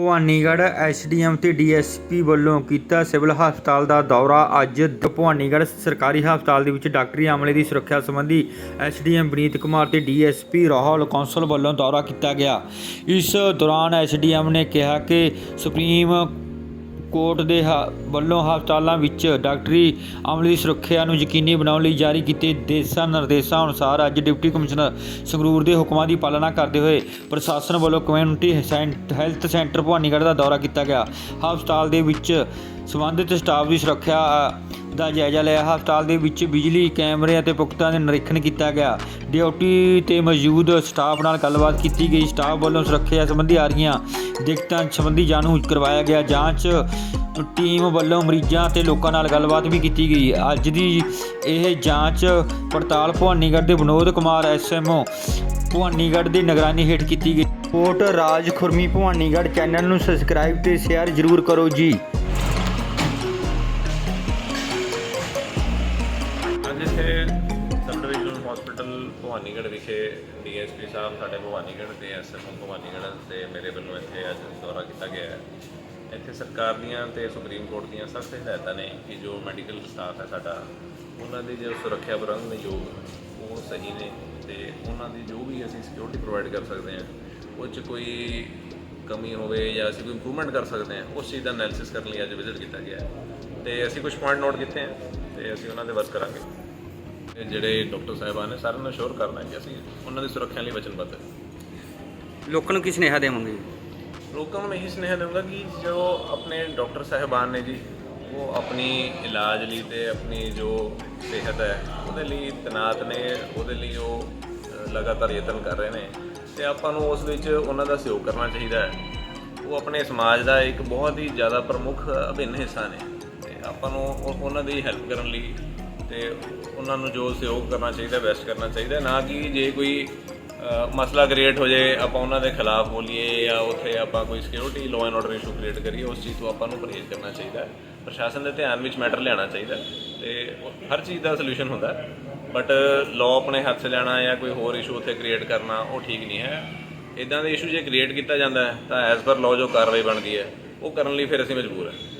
Bhawanigarh SDM ਤੇ DSP ਵੱਲੋਂ ਕੀਤਾ ਸਿਵਲ ਹਸਪਤਾਲ ਦਾ ਦੌਰਾ। ਅੱਜ ਭਵਾਨੀਗੜ੍ਹ ਸਰਕਾਰੀ ਹਸਪਤਾਲ ਦੇ ਵਿੱਚ ਡਾਕਟਰੀ ਅਮਲੇ ਦੀ ਸੁਰੱਖਿਆ ਸੰਬੰਧੀ ਐਸਡੀਐਮ ਬਨੀਤ ਕੁਮਾਰ ਤੇ ਡੀਐਸਪੀ ਰਾਹੁਲ ਕੌਂਸਲ ਵੱਲੋਂ ਦੌਰਾ ਕੀਤਾ ਗਿਆ। ਇਸ ਦੌਰਾਨ ਐਸਡੀਐਮ ਨੇ ਕਿਹਾ ਕਿ ਸੁਪਰੀਮ ਕੋਰਟ ਦੇ ਹ- ਵੱਲੋਂ ਹਸਪਤਾਲਾਂ ਵਿੱਚ ਡਾਕਟਰੀ ਅਮਲੇ ਦੀ ਸੁਰੱਖਿਆ ਨੂੰ ਯਕੀਨੀ ਬਣਾਉਣ ਲਈ ਜਾਰੀ ਕੀਤੇ ਦਿਸ਼ਾ ਨਿਰਦੇਸ਼ਾਂ ਅਨੁਸਾਰ ਅੱਜ ਡਿਪਟੀ ਕਮਿਸ਼ਨਰ ਸੰਗਰੂਰ ਦੇ ਹੁਕਮਾਂ ਦੀ ਪਾਲਣਾ ਕਰਦੇ ਹੋਏ ਪ੍ਰਸ਼ਾਸਨ ਵੱਲੋਂ ਕਮਿਊਨਿਟੀ ਸੈਂਟ- ਹੈਲਥ ਸੈਂਟਰ ਭਵਾਨੀਗੜ੍ਹ ਦਾ ਦੌਰਾ ਕੀਤਾ ਗਿਆ। ਹਸਪਤਾਲ ਦੇ ਵਿੱਚ ਸੰਬੰਧਿਤ ਸਟਾਫ ਦੀ ਸੁਰੱਖਿਆ ਦਾ ਜਾਇਜ਼ਾ ਲਿਆ। ਹਸਪਤਾਲ ਦੇ ਵਿੱਚ ਬਿਜਲੀ ਕੈਮਰੇ ਅਤੇ ਪੁਖਤਾ ਦੇ ਨਿਰੀਖਣ ਕੀਤਾ ਗਿਆ। ਡਿਊਟੀ ਤੇ ਮੌਜੂਦ ਸਟਾਫ ਨਾਲ ਗੱਲਬਾਤ ਕੀਤੀ ਗਈ। ਸਟਾਫ ਵੱਲੋਂ ਸੁਰੱਖਿਆ ਸੰਬੰਧੀ ਆ ਰਹੀਆਂ ਦਿੱਕਤਾਂ ਸੰਬੰਧੀ ਜਾਣੂ ਕਰਵਾਇਆ ਗਿਆ। ਜਾਂਚ ਟੀਮ ਵੱਲੋਂ ਮਰੀਜ਼ਾਂ ਤੇ ਲੋਕਾਂ ਨਾਲ ਗੱਲਬਾਤ ਵੀ ਕੀਤੀ ਗਈ। ਅੱਜ ਦੀ ਇਹ ਜਾਂਚ ਪੜਤਾਲ ਭਵਾਨੀਗੜ੍ਹ ਦੇ ਵਿਨੋਦ ਕੁਮਾਰ ਐਸਐਮਓ ਭਵਾਨੀਗੜ੍ਹ ਦੀ ਨਿਗਰਾਨੀ ਹੇਠ ਕੀਤੀ ਗਈ। ਰਿਪੋਰਟ ਰਾਜ ਖੁਰਮੀ ਭਵਾਨੀਗੜ੍ਹ ਚੈਨਲ ਨੂੰ ਸਬਸਕ੍ਰਾਈਬ ਤੇ ਸ਼ੇਅਰ ਜ਼ਰੂਰ ਕਰੋ ਜੀ। ਭਵਾਨੀਗੜ੍ਹ ਵਿਖੇ ਡੀਐਸਪੀ ਸਾਹਿਬ ਸਾਡੇ ਭਵਾਨੀਗੜ੍ਹ ਤੇ ਐਸਐਮਓ ਭਵਾਨੀਗੜ੍ਹ ਤੇ ਮੇਰੇ ਵੱਲੋਂ ਇੱਥੇ ਅੱਜ ਦੌਰਾ ਕੀਤਾ ਗਿਆ ਹੈ। ਇੱਥੇ ਸਰਕਾਰ ਦੀਆਂ ਤੇ ਸੁਪਰੀਮ ਕੋਰਟ ਦੀਆਂ ਸਖਤ ਹਦਾਇਤਾਂ ਨੇ ਕਿ ਜੋ ਮੈਡੀਕਲ ਸਟਾਫ ਹੈ ਸਾਡਾ, ਉਹਨਾਂ ਦੀ ਜੋ ਸੁਰੱਖਿਆ ਪ੍ਰਬੰਧ ਨੇ ਜੋ ਉਹ ਸਹੀ ਨੇ ਤੇ ਉਹਨਾਂ ਦੀ ਜੋ ਵੀ ਅਸੀਂ ਸਿਕਿਉਰਿਟੀ ਪ੍ਰੋਵਾਈਡ ਕਰ ਸਕਦੇ ਹਾਂ, ਉਹ 'ਚ ਕੋਈ ਕਮੀ ਹੋਵੇ ਜਾਂ ਅਸੀਂ ਕੋਈ ਇੰਪਰੂਵਮੈਂਟ ਕਰ ਸਕਦੇ ਹਾਂ, ਉਸ ਚੀਜ਼ ਦਾ ਐਨਾਲਿਸਿਸ ਕਰਨ ਲਈ ਅੱਜ ਵਿਜ਼ਿਟ ਕੀਤਾ ਗਿਆ ਹੈ। ਤੇ ਅਸੀਂ ਕੁਝ ਪੁਆਇੰਟ ਨੋਟ ਕੀਤੇ ਹਨ ਤੇ ਅਸੀਂ ਉਹਨਾਂ ਦੇ ਵਰਕ ਕਰਾਂਗੇ। ਜਿਹੜੇ ਡਾਕਟਰ ਸਾਹਿਬਾਨ ਨੇ ਸਾਰਿਆਂ ਨੂੰ ਸ਼ੋਰ ਕਰਨਾ ਕਿ ਅਸੀਂ ਉਹਨਾਂ ਦੀ ਸੁਰੱਖਿਆ ਲਈ ਵਚਨਬੱਧ ਹਾਂ। ਲੋਕਾਂ ਨੂੰ ਕੀ ਸੁਨੇਹਾ ਦੇਵਾਂਗੇ? ਲੋਕਾਂ ਨੂੰ ਇਹੀ ਸੁਨੇਹਾ ਦਊਂਗਾ ਕਿ ਜੋ ਆਪਣੇ ਡਾਕਟਰ ਸਾਹਿਬਾਨ ਨੇ ਜੀ ਉਹ ਆਪਣੀ ਇਲਾਜ ਲਈ ਤੇ ਆਪਣੀ ਜੋ ਸਿਹਤ ਹੈ ਉਹਦੇ ਲਈ ਤਨਾਤ ਨੇ ਉਹਦੇ ਲਈ ਉਹ ਅ, ਲਗਾਤਾਰ ਯਤਨ ਕਰ ਰਹੇ ਨੇ ਤੇ ਆਪਾਂ ਨੂੰ ਉਸ ਵਿੱਚ ਉਹਨਾਂ ਦਾ ਸਹਿਯੋਗ ਕਰਨਾ ਚਾਹੀਦਾ ਹੈ। ਉਹ ਆਪਣੇ ਸਮਾਜ ਦਾ ਇੱਕ ਬਹੁਤ ਹੀ ਜ਼ਿਆਦਾ ਪ੍ਰਮੁੱਖ ਅਭਿੰਨ ਹਿੱਸਾ ਨੇ ਤੇ ਆਪਾਂ ਨੂੰ ਉਹ- ਉਹਨਾਂ ਦੀ ਹੈਲਪ ਕਰਨ ਲਈ ਤੇ ਉਹਨਾਂ ਨੂੰ ਜੋ ਸਹਿਯੋਗ ਕਰਨਾ ਚਾਹੀਦਾ ਬੈਸਟ ਕਰਨਾ ਚਾਹੀਦਾ। ਨਾ ਕਿ ਜੇ ਕੋਈ ਮਸਲਾ ਕ੍ਰੀਏਟ ਹੋ ਜਾਏ, ਆਪਾਂ ਉਹਨਾਂ ਦੇ ਖਿਲਾਫ ਬੋਲੀਏ ਜਾਂ ਉੱਥੇ ਆਪਾਂ ਕੋਈ security law and order issue create ਕਰੀਏ, ਉਸ ਚੀਜ਼ ਤੋਂ ਆਪਾਂ ਨੂੰ ਪਰਹੇਜ਼ ਕਰਨਾ ਚਾਹੀਦਾ। ਪ੍ਰਸ਼ਾਸਨ ਦੇ ਧਿਆਨ ਵਿੱਚ ਮੈਟਰ ਲਿਆਉਣਾ ਚਾਹੀਦਾ। ਹੈ ਤੇ ਹਰ ਚੀਜ਼ ਦਾ ਸੋਲੂਸ਼ਨ ਹੁੰਦਾ। ਬਟ ਲਾਅ ਆਪਣੇ ਹੱਥ 'ਚ ਲੈਣਾ ਜਾਂ ਕੋਈ ਹੋਰ ਇਸ਼ੂ ਉੱਥੇ ਕ੍ਰੀਏਟ ਕਰਨਾ, ਉਹ ਠੀਕ ਨਹੀਂ ਹੈ। ਇਦਾਂ ਦੇ ਇਸ਼ੂ ਜੇ ਕ੍ਰੀਏਟ ਕੀਤਾ ਜਾਂਦਾ ਹੈ, ਤਾਂ ਐਜ਼ ਪਰ ਲਾਅ ਜੋ ਕਾਰਵਾਈ ਬਣਦੀ ਹੈ, ਉਹ ਕਰਨ ਲਈ ਫਿਰ ਅਸੀਂ ਮਜਬੂਰ ਹਾਂ।